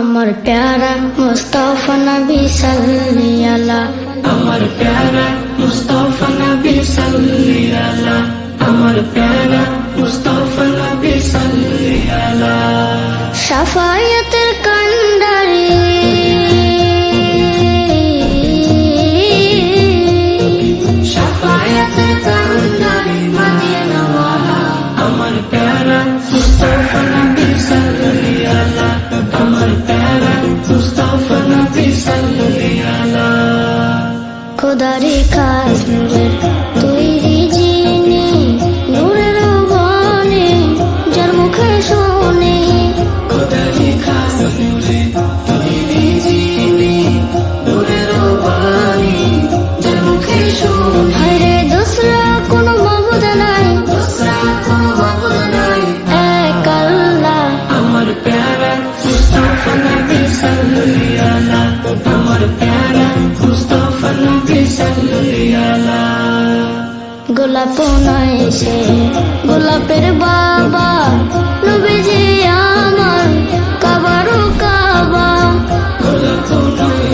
আমার প্যারা মুস্তফা নবী সাল্লি আলা আমার প্যারা মুস্তফা নবী সাল্লি আলা আমার প্যারা মুস্তফা নবী সাল্লি আলা শাফায়াতের কান্ডারি। শাফায়াতের কান্ডারি মদিনা আমার প্যারা মুস্তফা নবী সাল্লি আলা খোদারি খাস নূরের তৈরি জিনি নূরের বাণী যার মুখে শুনি। খোদারি খাস নূরে তৈরি জিনি নূরের বাণী যার মুখে শুনি। হায়রে দোসরা কোনো মাবুদ নাই। দোসরা কোনো মাবুদ নাই। এক আল্লাহ। আমার প্যারা মুস্তফা নবী সাল্লি আলা আমার প্যারা গোলাপ নয় সে গোলাপের বাবা নবীজি আমার কাবারও কাবা। গোলাপ নয়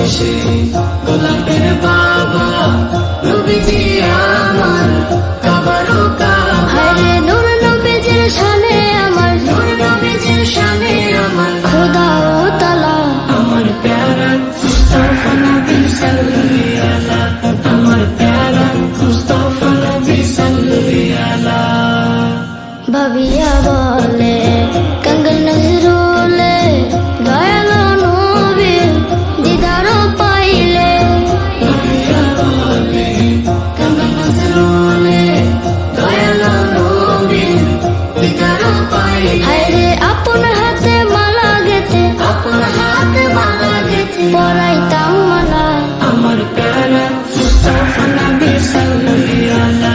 হায়রে আপন হাতে মালা গেতে আপন হাতে মালা গেছে। পরাইতাম মালা। আমার প্যারা মুস্তফা নবী সাল্লি আলা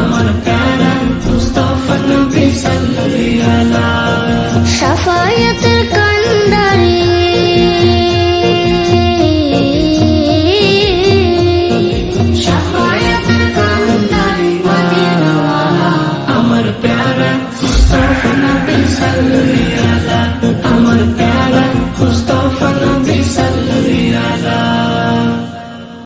আমার প্যারা মুস্তফা নবী সাল্লি আলা সাফায়াতের কান্ডারি। শাফায়াতের কান্ডারি মদিনাওয়ালা আমার প্যারা আমার